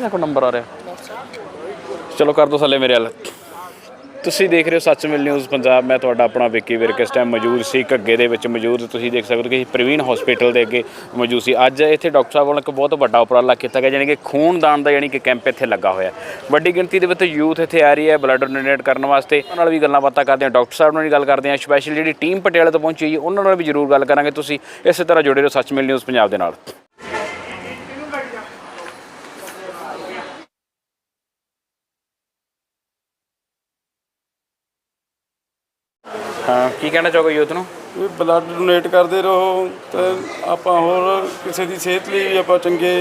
ਇਹਦਾ ਕੋਈ ਨੰਬਰ ਆ ਰਿਹਾ। ਚਲੋ ਕਰ ਦੋ ਥੱਲੇ ਮੇਰੇ ਵੱਲ। ਤੁਸੀਂ ਦੇਖ ਰਹੇ ਹੋ ਸੱਚ ਨਿਊਜ਼ ਪੰਜਾਬ। ਮੈਂ ਤੁਹਾਡਾ ਆਪਣਾ ਵਿੱਕੀ ਵਿਰਕ ਇਸ ਟਾਈਮ ਮੌਜੂਦ ਸੀ? ਘੱਗੇ ਦੇ ਵਿੱਚ ਮੌਜੂਦ। ਤੁਸੀਂ ਦੇਖ ਸਕਦੇ ਹੋ ਕਿ ਪ੍ਰਵੀਨ ਹਸਪੀਟਲ ਦੇ ਅੱਗੇ ਮੌਜੂਦ ਸੀ। ਅੱਜ ਇੱਥੇ ਡਾਕਟਰ ਸਾਹਿਬ ਵੱਲੋਂ ਇੱਕ ਬਹੁਤ ਵੱਡਾ ਉਪਰਾਲਾ ਕੀਤਾ ਗਿਆ ਯਾਨੀ ਕਿ ਖੂਨਦਾਨ ਦਾ ਯਾਨੀ ਕਿ ਕੈਂਪ ਇੱਥੇ ਲੱਗਾ ਹੋਇਆ। ਵੱਡੀ ਗਿਣਤੀ ਦੇ ਵਿੱਚ ਯੂਥ ਇੱਥੇ ਆ ਰਹੀ ਹੈ ਬਲੱਡ ਡੋਨੇਟ ਕਰਨ ਵਾਸਤੇ। ਉਹਨਾਂ ਨਾਲ ਵੀ ਗੱਲਾਂ ਬਾਤਾਂ ਕਰਦੇ ਹਾਂ। ਡਾਕਟਰ ਸਾਹਿਬ ਨਾਲ ਵੀ ਗੱਲ ਕਰਦੇ ਹਾਂ। ਸਪੈਸ਼ਲ ਜਿਹੜੀ ਟੀਮ ਪਟਿਆਲੇ ਤੋਂ ਪਹੁੰਚੀ ਹੈ, ਉਹਨਾਂ ਨਾਲ ਵੀ ਜ਼ਰੂਰ ਗੱਲ ਕਰਾਂਗੇ। ਤੁਸੀਂ ਇਸੇ ਤਰ੍ਹਾਂ ਜੁੜੇ ਰਹੋ ਸੱਚ ਮਿਲ ਨਿਊਜ਼ ਪੰਜਾਬ ਦੇ ਨਾਲ। ਹਾਂ। ਕੀ ਕਹਿਣਾ ਚਾਹੋਗੇ ਯੂਥ ਨੂੰ? ਵੀ ਬਲੱਡ ਡੋਨੇਟ ਕਰਦੇ ਰਹੋ ਤੇ ਆਪਾਂ ਹੋਰ ਕਿਸੇ ਦੀ ਸਿਹਤ ਲਈ ਵੀ ਆਪਾਂ ਚੰਗੇ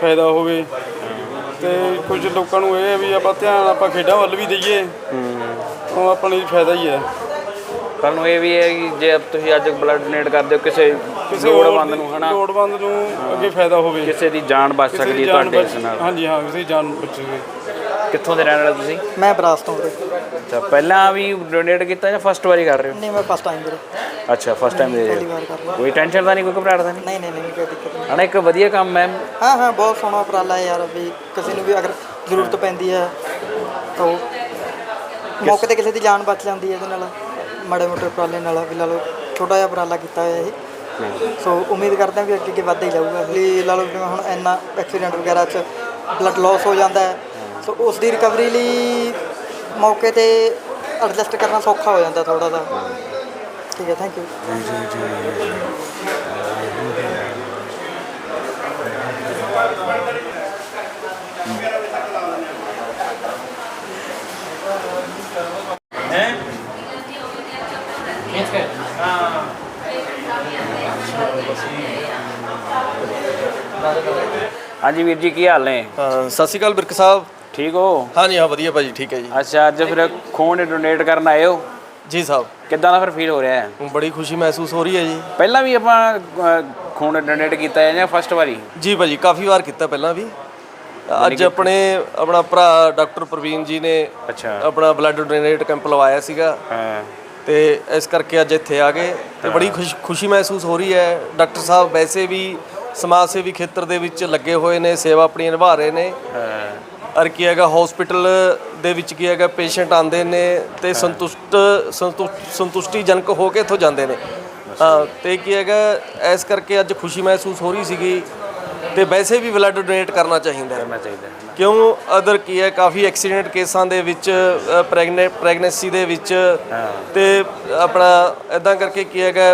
ਫਾਇਦਾ ਹੋਵੇ। ਤੇ ਕੁਝ ਲੋਕਾਂ ਨੂੰ ਇਹ ਹੈ ਵੀ ਆਪਾਂ ਧਿਆਨ ਆਪਾਂ ਖੇਡਾਂ ਵੱਲ ਵੀ ਦਈਏ। ਉਹ ਆਪਾਂ ਲਈ ਫਾਇਦਾ ਹੀ ਹੈ। ਕੱਲ ਨੂੰ ਇਹ ਵੀ ਹੈ ਕਿ ਜੇ ਤੁਸੀਂ ਅੱਜ ਬਲੱਡ ਡੋਨੇਟ ਕਰਦੇ ਹੋ ਕਿਸੇ ਕਿਸੇ ਹੋਰ ਲੋੜਵੰਦ ਨੂੰ ਹਨਾ? ਲੋੜਵੰਦ ਨੂੰ ਅੱਗੇ ਫਾਇਦਾ ਹੋਵੇ। ਕਿਸੇ ਦੀ ਜਾਨ ਬਚ ਸਕਦੀ ਹੈ ਤੁਹਾਡੇ ਇਸ ਨਾਲ। ਹਾਂਜੀ ਹਾਂ ਕਿਸੇ ਦੀ ਜਾਨ ਬਚੇ ਕਿੱਥੋਂ ਦੇ ਰਹਿਣ ਵਾਲੇ ਤੁਸੀਂ? ਮੈਂ ਬਰਾਸ ਤੋਂ ਵੀਰੇ ਅੱਛਾ ਪਹਿਲਾਂ ਵੀ ਡੋਨੇਟ ਕੀਤਾ ਜਾਂ ਫਸਟ ਵਾਰੀ ਕਰ ਰਹੇ ਹੋ? ਨਹੀਂ ਮੈਂ ਫਸਟ ਟਾਈਮ ਵੀਰੇ ਅੱਛਾ ਫਸਟ ਟਾਈਮ ਦੇ ਰਹੇ ਪਹਿਲੀ ਹੋ ਵਾਰ ਕਰ ਰਿਹਾ। ਕੋਈ ਟੈਨਸ਼ਨ ਤਾਂ ਨਹੀਂ ਕੋਈ ਘਬਰਾਹਟ ਤਾਂ ਨਹੀਂ? ਨਹੀਂ ਨਹੀਂ ਨਹੀਂ ਕੋਈ ਦਿੱਕਤ ਨਹੀਂ। ਹਨਾ ਇੱਕ ਵਧੀਆ ਕੰਮ ਹੈ। ਹਾਂ ਹਾਂ ਬਹੁਤ ਸੋਹਣਾ ਉਪਰਾਲਾ ਹੈ ਯਾਰ ਵੀ ਕਿਸੇ ਨੂੰ ਵੀ ਅਗਰ ਜ਼ਰੂਰਤ ਪੈਂਦੀ ਹੈ ਤਾਂ ਉਹ ਮੌਕੇ ਤੇ ਕਿਸੇ ਦੀ ਜਾਨ ਬਚ ਜਾਂਦੀ ਹੈ ਇਹਦੇ ਨਾਲ ਮਾੜੇ ਮੋਟੇ ਉਪਰਾਲੇ ਨਾਲ ਵੀ ਲਾ ਲਓ ਛੋਟਾ ਜਿਹਾ ਉਪਰਾਲਾ ਕੀਤਾ ਹੋਇਆ ਇਹ। ਸੋ ਉਮੀਦ ਕਰਦੇ ਹਾਂ ਵੀ ਅੱਗੇ ਅੱਗੇ ਵੱਧਦਾ ਹੀ ਜਾਊਗਾ। ਵੀ ਲਾ ਲਓ ਜਿਵੇਂ ਹੁਣ ਇੰਨਾ ਐਕਸੀਡੈਂਟ ਵਗੈਰਾ 'ਚ ਬਲੱਡ ਲਾਸ ਹੋ ਜਾਂਦਾ ਹੈ। ਸੋ ਉਸ ਦੀ ਰਿਕਵਰੀ ਲਈ ਮੌਕੇ ਤੇ ਐਡਜਸਟ ਕਰਨਾ ਸੌਖਾ ਹੋ ਜਾਂਦਾ ਥੋੜਾ ਦਾ ਠੀਕ ਹੈ ਥੈਂਕ ਯੂ ਹਾਂਜੀ ਵੀਰ ਜੀ ਕੀ ਹਾਲ ਨੇ? ਸਤਿ ਸ਼੍ਰੀ ਅਕਾਲ ਬਿਰਕ ਸਾਹਿਬ। ਠੀਕ ਹੋ? ਹਾਂਜੀ ਹਾਂ ਵਧੀਆ ਭਾਜੀ ਠੀਕ ਹੈ ਜੀ। ਅੱਛਾ ਅੱਜ ਫਿਰ ਖੂਨ ਡੋਨੇਟ ਕਰਨ ਆਏ ਹੋ? ਜੀ ਸਾਹਿਬ। ਕਿੱਦਾਂ ਦਾ ਫਿਰ ਫੀਲ ਹੋ ਰਿਹਾ ਹੈ? ਬੜੀ ਖੁਸ਼ੀ ਮਹਿਸੂਸ ਹੋ ਰਹੀ ਹੈ ਜੀ। ਪਹਿਲਾਂ ਵੀ ਆਪਾਂ ਅ, ਖੂਨ ਡੋਨੇਟ ਕੀਤਾ ਹੈ ਜਾਂ ਫਸਟ ਵਾਰੀ? ਜੀ ਭਾਜੀ ਕਾਫੀ ਵਾਰ ਕੀਤਾ ਪਹਿਲਾਂ ਵੀ। ਅੱਜ ਆਪਣੇ ਆਪਣਾ ਭਰਾ ਡਾਕਟਰ ਪ੍ਰਵੀਨ ਜੀ ਨੇ ਅੱਛਾ। ਆਪਣਾ ਬਲੱਡ ਡੋਨੇਟ ਕੈਂਪ ਲਵਾਇਆ ਸੀਗਾ। ਹਾਂ। ਤੇ ਇਸ ਕਰਕੇ ਅੱਜ ਇੱਥੇ ਆ ਗਏ। ਤੇ ਬੜੀ ਖੁਸ਼- ਖੁਸ਼ੀ ਮਹਿਸੂਸ ਹੋ ਰਹੀ ਹੈ। ਡਾਕਟਰ ਸਾਹਿਬ ਵੈਸੇ ਵੀ ਸਮਾਜ ਸੇਵੀ ਖੇਤਰ ਦੇ ਵਿੱਚ ਲੱਗੇ ਹੋਏ ਨੇ ਸੇਵਾ ਆਪਣੀ ਨਿਭਾ ਰਹੇ ਨੇ। ਅਰ ਕੀ ਹੈਗਾ ਹਸਪੀਟਲ ਦੇ ਵਿੱਚ ਕੀ ਹੈਗਾ ਪੇਸ਼ੈਂਟ ਆਉਂਦੇ ਨੇ ਤੇ ਸੰਤੁਸ਼ਟ ਸੰਤੁਸ਼ਟ ਸੰਤੁਸ਼ਟੀਜਨਕ ਹੋ ਕੇ ਇੱਥੋਂ ਜਾਂਦੇ ਨੇ। ਹਾਂ ਤੇ ਕੀ ਹੈਗਾ ਇਸ ਕਰਕੇ ਅੱਜ ਖੁਸ਼ੀ ਮਹਿਸੂਸ ਹੋ ਰਹੀ ਸੀਗੀ ਤੇ ਵੈਸੇ ਵੀ ਬਲੱਡ ਡੋਨੇਟ ਕਰਨਾ ਚਾਹੀਦਾ। ਕਰਨਾ ਚਾਹੀਦਾ ਕਿਉਂ? ਅਦਰ ਕੀ ਹੈ ਕਾਫੀ ਐਕਸੀਡੈਂਟ ਕੇਸਾਂ ਦੇ ਵਿੱਚ ਪ੍ਰੈਗਨੈਂਟ ਪ੍ਰੈਗਨੈਂਸੀ ਦੇ ਵਿੱਚ ਤੇ ਆਪਣਾ ਇਦਾਂ ਕਰਕੇ ਕੀ ਹੈਗਾ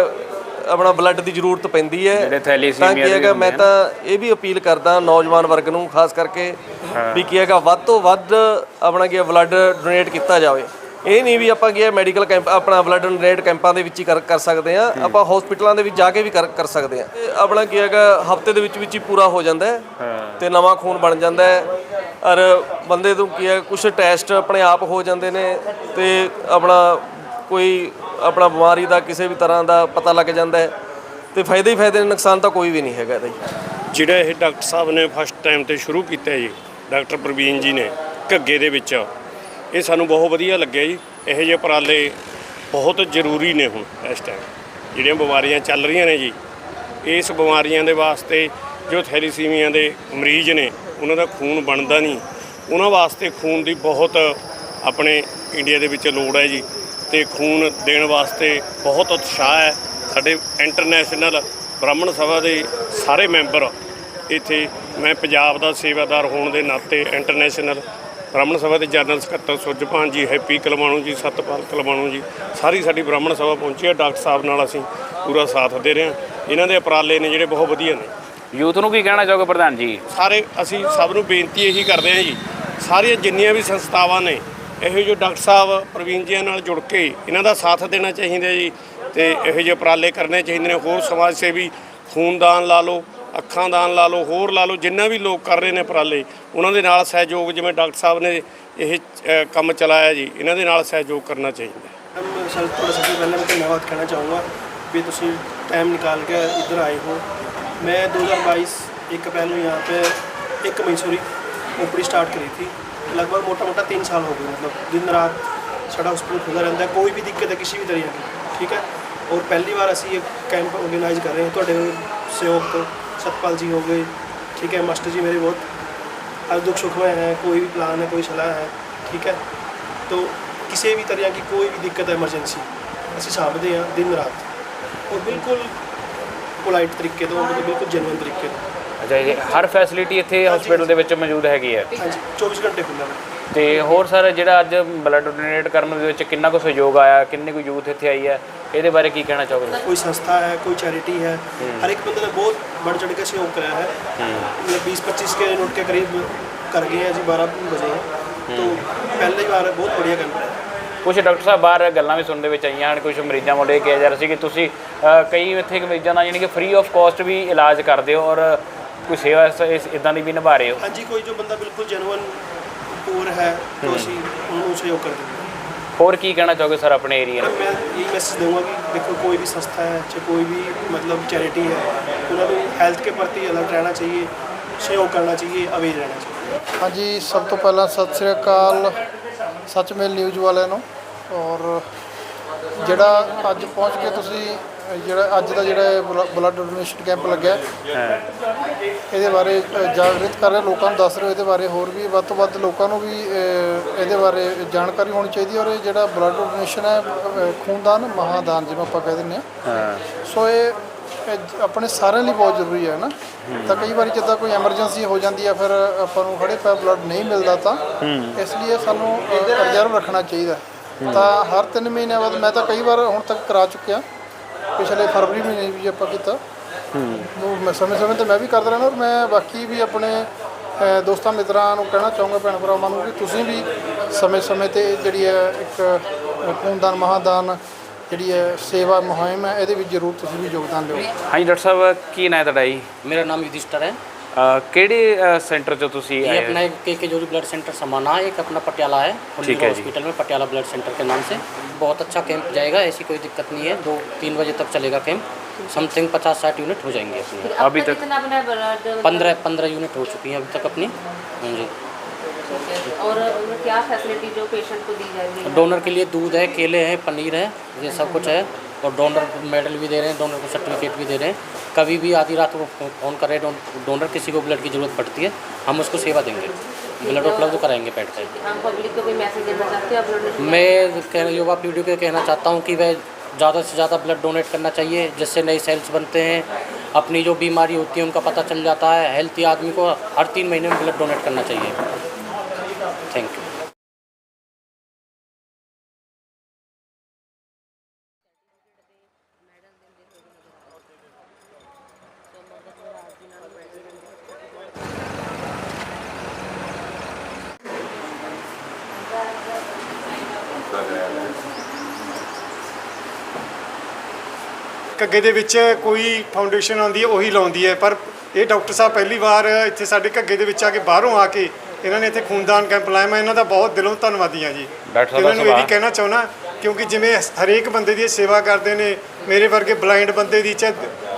ਆਪਣਾ ਬਲੱਡ ਦੀ ਜ਼ਰੂਰਤ ਪੈਂਦੀ ਹੈ। ਤਾਂ ਕੀ ਹੈਗਾ ਮੈਂ ਤਾਂ ਇਹ ਵੀ ਅਪੀਲ ਕਰਦਾ ਨੌਜਵਾਨ ਵਰਗ ਨੂੰ ਖਾਸ ਕਰਕੇ ਵੀ ਕੀ ਹੈਗਾ ਵੱਧ ਤੋਂ ਵੱਧ ਆਪਣਾ ਕੀ ਬਲੱਡ ਡੋਨੇਟ ਕੀਤਾ ਜਾਵੇ। ਇਹ ਨਹੀਂ ਵੀ ਆਪਾਂ ਕੀ ਹੈ ਮੈਡੀਕਲ ਕੈਂਪ ਆਪਣਾ ਬਲੱਡ ਡੋਨੇਟ ਕੈਂਪਾਂ ਦੇ ਵਿੱਚ ਹੀ ਕਰ ਸਕਦੇ ਆ ਆਪਾਂ ਹਸਪੀਟਲਾਂ ਦੇ ਵਿੱਚ ਜਾ ਕੇ ਵੀ ਕਰ ਸਕਦੇ ਆ ਆਪਣਾ ਕੀ ਹੈਗਾ ਹਫ਼ਤੇ ਦੇ ਵਿੱਚ ਵਿੱਚ ਹੀ ਪੂਰਾ ਹੋ ਜਾਂਦਾ ਹੈ। ਤੇ ਨਵਾਂ ਖੂਨ ਬਣ ਜਾਂਦਾ ਹੈ। ਔਰ ਬੰਦੇ ਤੋਂ ਕੀ ਹੈ ਕੁਝ ਟੈਸਟ ਆਪਣੇ ਆਪ ਹੋ ਜਾਂਦੇ ਨੇ। ਤੇ ਆਪਣਾ ਕੋਈ ਆਪਣਾ ਬਿਮਾਰੀ ਦਾ ਕਿਸੇ ਵੀ ਤਰ੍ਹਾਂ ਦਾ ਪਤਾ ਲੱਗ ਜਾਂਦਾ ਹੈ। ਤੇ ਫਾਇਦੇ ਹੀ ਫਾਇਦੇ ਨੇ ਨੁਕਸਾਨ ਤਾਂ ਕੋਈ ਵੀ ਨਹੀਂ ਹੈਗਾ ਇਹਦਾ ਜਿਹੜਾ ਇਹ ਡਾਕਟਰ ਸਾਹਿਬ ਨੇ ਫਸਟ ਟਾਈਮ ਤੇ ਸ਼ੁਰੂ ਕੀਤਾ ਜੀ ਡਾਕਟਰ ਪ੍ਰਵੀਨ ਜੀ ਨੇ ਘੱਗੇ ਦੇ ਵਿੱਚ। ਇਹ ਸਾਨੂੰ ਬਹੁਤ ਵਧੀਆ ਲੱਗਿਆ ਜੀ। ਇਹੋ ਜਿਹੇ ਉਪਰਾਲੇ ਬਹੁਤ ਜ਼ਰੂਰੀ ਨੇ ਹੁਣ ਇਸ ਟਾਈਮ ਜਿਹੜੀਆਂ ਬਿਮਾਰੀਆਂ ਚੱਲ ਰਹੀਆਂ ਨੇ ਜੀ, ਇਸ ਬਿਮਾਰੀਆਂ ਦੇ ਵਾਸਤੇ ਜੋ ਥੈਲੀਸੀਮੀਆ ਦੇ ਮਰੀਜ਼ ਨੇ, ਉਹਨਾਂ ਦਾ ਖੂਨ ਬਣਦਾ ਨਹੀਂ। ਉਹਨਾਂ ਵਾਸਤੇ ਖੂਨ ਦੀ ਬਹੁਤ ਆਪਣੇ ਇੰਡੀਆ ਦੇ ਵਿੱਚ ਲੋੜ ਹੈ ਜੀ। ਤੇ ਖੂਨ ਦੇਣ ਵਾਸਤੇ ਬਹੁਤ ਉਤਸ਼ਾਹ ਹੈ। ਸਾਡੇ ਇੰਟਰਨੈਸ਼ਨਲ ਬ੍ਰਾਹਮਣ ਸਭਾ ਦੇ ਸਾਰੇ ਮੈਂਬਰ ਇੱਥੇ ਮੈਂ ਪੰਜਾਬ ਦਾ ਸੇਵਾਦਾਰ ਹੋਣ ਦੇ ਨਾਤੇ ਇੰਟਰਨੈਸ਼ਨਲ ਬ੍ਰਾਹਮਣ ਸਭਾ ਦੇ ਜਨਰਲ ਸਕੱਤਰ ਸੁਰਜਪਾਨ ਜੀ ਹੈਪੀ ਕਲਵਾਣੂ ਜੀ ਸਤਪਾਲ ਕਲਵਾਣੂ ਜੀ ਸਾਰੀ ਸਾਡੀ ਬ੍ਰਾਹਮਣ ਸਭਾ ਪਹੁੰਚੀ ਹੈ। ਡਾਕਟਰ ਸਾਹਿਬ ਨਾਲ ਅਸੀਂ ਪੂਰਾ ਸਾਥ ਦੇ ਰਹੇ ਹਾਂ। ਇਹਨਾਂ ਦੇ ਉਪਰਾਲੇ ਨੇ ਜਿਹੜੇ ਬਹੁਤ ਵਧੀਆ ਨੇ। ਯੂਥ ਨੂੰ ਕੀ ਕਹਿਣਾ ਚਾਹੋਗੇ ਪ੍ਰਧਾਨ ਜੀ? ਸਾਰੇ ਅਸੀਂ ਸਭ ਨੂੰ ਬੇਨਤੀ ਇਹੀ ਕਰਦੇ ਹਾਂ ਜੀ ਸਾਰੀਆਂ ਜਿੰਨੀਆਂ ਵੀ ਸੰਸਥਾਵਾਂ ਨੇ ਇਹੋ ਜਿਹੇ ਡਾਕਟਰ ਸਾਹਿਬ ਪ੍ਰਵੀਨ ਜੀ ਨਾਲ ਜੁੜ ਕੇ ਇਹਨਾਂ ਦਾ ਸਾਥ ਦੇਣਾ ਚਾਹੀਦਾ ਜੀ ਤੇ ਇਹੋ ਜਿਹੇ ਉਪਰਾਲੇ ਕਰਨੇ ਚਾਹੀਦੇ ਨੇ। ਹੋਰ ਸਮਾਜ ਸੇਵੀ ਖੂਨਦਾਨ ਲਾ ਲਓ ਅੱਖਾਂ ਦਾਨ ਲਾ ਲਓ ਹੋਰ ਲਾ ਲਓ ਜਿੰਨਾ ਵੀ ਲੋਕ ਕਰ ਰਹੇ ਨੇ ਉਪਰਾਲੇ ਉਹਨਾਂ ਦੇ ਨਾਲ ਸਹਿਯੋਗ ਜਿਵੇਂ ਡਾਕਟਰ ਸਾਹਿਬ ਨੇ ਇਹ ਅ, ਕੰਮ ਚਲਾਇਆ ਜੀ ਇਹਨਾਂ ਦੇ ਨਾਲ ਸਹਿਯੋਗ ਕਰਨਾ ਚਾਹੀਦਾ मैं सर थोड़ा सबसे पहले मैं धन्यवाद कहना चाहूँगा भी तुम टाइम निकाल के इधर आए हो मैं 2022 एक अप्रैल में यहाँ पे एक मई सॉरी ओपडी स्टार्ट करी थी लगभग मोटा मोटा तीन साल हो गए मतलब दिन रात साढ़ा हॉस्पिटल खुला रहता है कोई भी दिक्कत है किसी भी तरह की ठीक है और पहली बार ਅਸੀਂ ਇਹ ਕੈਂਪ ਆਰਗੇਨਾਈਜ਼ ਕਰ ਰਹੇ ਹਾਂ ਤੁਹਾਡੇ ਸਹਿਯੋਗ ਤੋਂ ਸਤਪਾਲ ਜੀ ਹੋ ਗਏ ਠੀਕ ਹੈ ਮਾਸਟਰ ਜੀ ਮੇਰੇ ਬਹੁਤ हर दुख सुख में है कोई भी प्लान है कोई सलाह है ठीक है तो किसी भी तरह की कोई भी दिक्कत है इमरजेंसी ਅਸੀਂ ਸਾਂਭਦੇ ਹਾਂ ਦਿਨ ਰਾਤ ਔਰ ਬਿਲਕੁਲ ਪੋਲਾਈਟ ਤਰੀਕੇ ਤੋਂ ਮਤਲਬ ਬਿਲਕੁਲ ਜੈਨੂਇਨ ਤਰੀਕੇ ਤੋਂ ਅੱਛਾ ਜੀ ਹਰ ਫੈਸਿਲਿਟੀ ਇੱਥੇ ਹਸਪੀਟਲ ਦੇ ਵਿੱਚ ਮੌਜੂਦ ਹੈਗੀ ਹੈ ਹਾਂਜੀ 24 ਘੰਟੇ ਖੁੱਲ੍ਹਾ ਹੈ ਤੇ ਹੋਰ ਸਰ ਜਿਹੜਾ ਅੱਜ ਬਲੱਡ ਡੋਨੇਟ ਕਰਨ ਦੇ ਵਿੱਚ ਕਿੰਨਾ ਕੁ ਸਹਿਯੋਗ ਆਇਆ ਕਿੰਨੇ ਕੁ ਯੂਥ ਇੱਥੇ ਆਈ ਹੈ ਇਹਦੇ ਬਾਰੇ ਕੀ ਕਹਿਣਾ ਚਾਹੋਗੇ ਕੋਈ ਸੰਸਥਾ ਹੈ ਕੋਈ ਚੈਰਿਟੀ ਹੈ ਹਰ ਇੱਕ ਬੰਦੇ ਨੇ ਬਹੁਤ ਬੜ ਚੜ ਕੇ ਸਹਿਯੋਗ ਕਰਾਇਆ ਹੈ। ਮਤਲਬ 20 25 ਕੇ ਨੋਟ ਕੇ ਕਰੀਬ ਕਰ ਗਏ ਹੈ ਜੀ 12 ਵਜੇ। ਤੋਂ ਪਹਿਲੀ ਵਾਰ ਬਹੁਤ ਵਧੀਆ ਕੰਮ ਹੈ ਕੁਝ ਡਾਕਟਰ ਸਾਹਿਬ ਬਾਹਰ ਗੱਲਾਂ ਵੀ ਸੁਣਦੇ ਵਿੱਚ ਆਈਆਂ ਹਨ ਕੁਝ ਮਰੀਜ਼ਾਂ ਮੁੰਡੇ ਕਿਹਾ ਜਾ ਰਿਹਾ ਸੀ ਕਿ ਤੁਸੀਂ ਕਈ ਇੱਥੇ ਮਰੀਜ਼ਾਂ ਨਾਲ ਯਾਨੀ ਕਿ ਫ੍ਰੀ ਆਫ ਕਾਸਟ ਵੀ ਇਲਾਜ ਕਰਦੇ ਹੋ ਔਰ ਕੋਈ ਸੇਵਾ ਇਸ ਇਦਾਂ ਦੀ ਵੀ ਨਿਭਾ ਰਹੇ ਹੋ। ਹਾਂਜੀ ਕੋਈ ਜੋ ਬੰਦਾ ਬਿਲਕੁਲ ਜੈਨੂਅਨ जेनुअन पूर है तो ਅਸੀਂ ਉਹਨੂੰ सहयोग कर देंगे ਹੋਰ ਕੀ ਕਹਿਣਾ ਚਾਹੋਗੇ ਸਰ ਆਪਣੇ ਏਰੀਆ ਨੂੰ मैं यही मैसेज दूंगा कि देखो कोई भी संस्था है चाहे कोई भी मतलब चैरिटी है उन्होंने हेल्थ के प्रति अलर्ट रहना चाहिए सहयोग करना चाहिए अवेज रहना चाहिए ਹਾਂਜੀ ਸਭ ਤੋਂ ਪਹਿਲਾਂ ਸਤਿ ਸ੍ਰੀ ਅਕਾਲ ਸੱਚਮੇਲ ਨਿਊਜ਼ ਵਾਲਿਆਂ ਨੂੰ ਔਰ ਜਿਹੜਾ ਅੱਜ ਪਹੁੰਚ ਕੇ ਤੁਸੀਂ ਅ, ਜਿਹੜਾ ਅੱਜ ਦਾ ਜਿਹੜਾ ਬਲੱਡ ਡੋਨੇਸ਼ਨ ਕੈਂਪ ਲੱਗਿਆ। ਇਹਦੇ ਬਾਰੇ ਜਾਗਰਿਤ ਕਰ ਰਹੇ ਲੋਕਾਂ ਨੂੰ ਦੱਸ ਰਹੇ ਇਹਦੇ ਬਾਰੇ ਹੋਰ ਵੀ ਵੱਧ ਤੋਂ ਵੱਧ ਲੋਕਾਂ ਨੂੰ ਵੀ ਇਹਦੇ ਬਾਰੇ ਜਾਣਕਾਰੀ ਹੋਣੀ ਚਾਹੀਦੀ ਔਰ ਇਹ ਜਿਹੜਾ ਬਲੱਡ ਡੋਨੇਸ਼ਨ ਹੈ ਖੂਨਦਾਨ ਮਹਾਦਾਨ ਜਿਵੇਂ ਆਪਾਂ ਕਹਿ ਦਿੰਦੇ ਹਾਂ। ਸੋ ਇਹ ਆਪਣੇ ਸਾਰਿਆਂ ਲਈ ਬਹੁਤ ਜ਼ਰੂਰੀ ਹੈ ਨਾ। ਤਾਂ ਕਈ ਵਾਰੀ ਜਿੱਦਾਂ ਕੋਈ ਐਮਰਜੈਂਸੀ ਹੋ ਜਾਂਦੀ ਹੈ ਫਿਰ ਆਪਾਂ ਨੂੰ ਖੜੇ ਪੈ ਬਲੱਡ ਨਹੀਂ ਮਿਲਦਾ ਤਾਂ ਇਸ ਲਈ ਸਾਨੂੰ ਰਿਜ਼ਰਵ ਰੱਖਣਾ ਚਾਹੀਦਾ। ਤਾਂ ਹਰ 3 ਮਹੀਨਿਆਂ ਬਾਅਦ ਮੈਂ ਤਾਂ ਕਈ ਵਾਰ ਹੁਣ ਤੱਕ ਕਰਾ ਚੁੱਕਿਆ। ਪਿਛਲੇ ਫਰਵਰੀ ਮਹੀਨੇ ਵੀ ਆਪਾਂ ਕੀਤਾ ਨੂੰ ਮੈਂ ਸਮੇਂ ਸਮੇਂ ਤੇ ਮੈਂ ਵੀ ਕਰਦਾ ਰਹਿਣਾ ਔਰ ਮੈਂ ਬਾਕੀ ਵੀ ਆਪਣੇ ਅ, ਦੋਸਤਾਂ ਮਿੱਤਰਾਂ ਨੂੰ ਕਹਿਣਾ ਚਾਹੂੰਗਾ ਭੈਣ ਭਰਾਵਾਂ ਨੂੰ ਕਿ ਤੁਸੀਂ ਵੀ ਸਮੇਂ ਸਮੇਂ ਤੇ ਜਿਹੜੀ ਹੈ ਇੱਕ ਅ, ਖੂਨਦਾਨ ਮਹਾਦਾਨ ਜਿਹੜੀ ਹੈ ਸੇਵਾ ਮੁਹਿੰਮ ਹੈ ਇਹਦੇ ਵਿੱਚ ਜ਼ਰੂਰ ਤੁਸੀਂ ਵੀ ਯੋਗਦਾਨ ਦਿਓ ਹਾਂਜੀ ਡਾਕਟਰ ਸਾਹਿਬ ਕੀ ਨਾਂ ਹੈ ਤੁਹਾਡਾ ਜੀ मेरा नाम युधिष्ठर है ਅ, ਕਿਹੜੇ ਸੈਂਟਰ 'ਚੋਂ ਤੁਸੀਂ ये ਆਏ अपना ਹੋ एक के के जोरी ब्लड सेंटर समाना है एक अपना पटियाला है ठीक है जी। हॉस्पिटल में पटियाला ब्लड सेंटर के नाम से बहुत अच्छा कैंप जाएगा ऐसी कोई दिक्कत नहीं है। दो तीन बजे तक चलेगा कैंप समथिंग पचास साठ यूनिट हो जाएँगे अपने। अभी तक पंद्रह पंद्रह यूनिट हो चुकी हैं अभी तक अपनी। हाँ जी। और क्या फैसिलिटी जो पेशेंट को दी जाएगी? डोनर के लिए दूध है केले हैं पनीर है ये सब कुछ है। और डोनर मेडल भी दे रहे हैं डोनर को सर्टिफिकेट भी दे रहे हैं। कभी भी आधी रात को फ़ोन करे डोनर किसी को ब्लड की ज़रूरत पड़ती है हम उसको सेवा देंगे। ब्लड उपलब्ध कराएँगे पब्लिक को कोई मैसेज देना चाहते हैं ब्लड मैं कह युवा पीढ़ी को कहना चाहता हूँ कि वह ज़्यादा से ज़्यादा ब्लड डोनेट करना चाहिए जिससे नए सेल्स बनते हैं। अपनी जो बीमारी होती है उनका पता चल जाता है। हेल्थी आदमी को हर तीन महीने में ब्लड डोनेट करना चाहिए। थैंक यू ਕੱਗੇ ਦੇ ਵਿੱਚ ਕੋਈ ਫਾਊਂਡੇਸ਼ਨ ਆਉਂਦੀ ਹੈ ਉਹੀ ਲਾਉਂਦੀ ਹੈ। ਪਰ ਇਹ ਡਾਕਟਰ ਸਾਹਿਬ ਪਹਿਲੀ ਵਾਰ ਇੱਥੇ ਸਾਡੇ ਘੱਗੇ ਦੇ ਵਿੱਚ ਆ ਕੇ ਬਾਹਰੋਂ ਆ ਕੇ ਇਹਨਾਂ ਨੇ ਇੱਥੇ ਖੂਨਦਾਨ ਕੈਂਪ ਲਾਇਆ। ਮੈਂ ਇਹਨਾਂ ਦਾ ਬਹੁਤ ਦਿਲੋਂ ਧੰਨਵਾਦੀ ਹਾਂ ਜੀ। ਡਾਕਟਰ ਸਾਹਿਬ ਇਹਨਾਂ ਨੂੰ ਇਹ ਵੀ। ਕਹਿਣਾ ਚਾਹੁੰਦਾ ਕਿਉਂਕਿ ਜਿਵੇਂ ਹਰੇਕ ਬੰਦੇ ਦੀ ਸੇਵਾ ਕਰਦੇ ਨੇ ਮੇਰੇ ਵਰਗੇ ਬਲਾਈਂਡ ਬੰਦੇ ਦੀ ਚਾਹੇ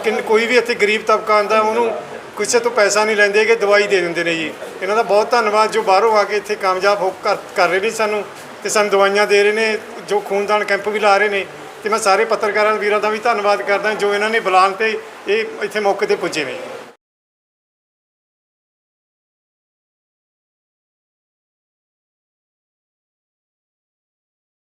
ਕਿੰਨ ਕੋਈ ਵੀ ਇੱਥੇ ਗਰੀਬ ਤਬਕਾ ਆਉਂਦਾ ਉਹਨੂੰ ਕਿਸੇ ਤੋਂ ਪੈਸਾ ਨਹੀਂ ਲੈਂਦੇ ਕਿ ਦਵਾਈ ਦੇ ਦਿੰਦੇ ਨੇ ਜੀ। ਇਹਨਾਂ ਦਾ ਬਹੁਤ ਧੰਨਵਾਦ ਜੋ ਬਾਹਰੋਂ ਆ ਕੇ ਇੱਥੇ ਕਾਮਯਾਬ ਹੋ ਕਰ ਕਰ ਰਹੇ ਨੇ ਸਾਨੂੰ ਤੇ ਸਾਨੂੰ ਦਵਾਈਆਂ ਦੇ ਰਹੇ ਨੇ ਜੋ ਖੂਨਦਾਨ ਕੈਂਪ ਵੀ ਲਾ ਰਹੇ ਨੇ। ਤੇ ਮੈਂ ਸਾਰੇ ਪੱਤਰਕਾਰਾਂ ਵੀਰਾਂ ਦਾ ਵੀ ਧੰਨਵਾਦ ਕਰਦਾ ਜੋ ਇਹਨਾਂ ਨੇ ਬੁਲਾਉਣ ਤੇ ਇਹ ਇੱਥੇ ਮੌਕੇ ਤੇ ਪੁੱਜੇ ਨੇ।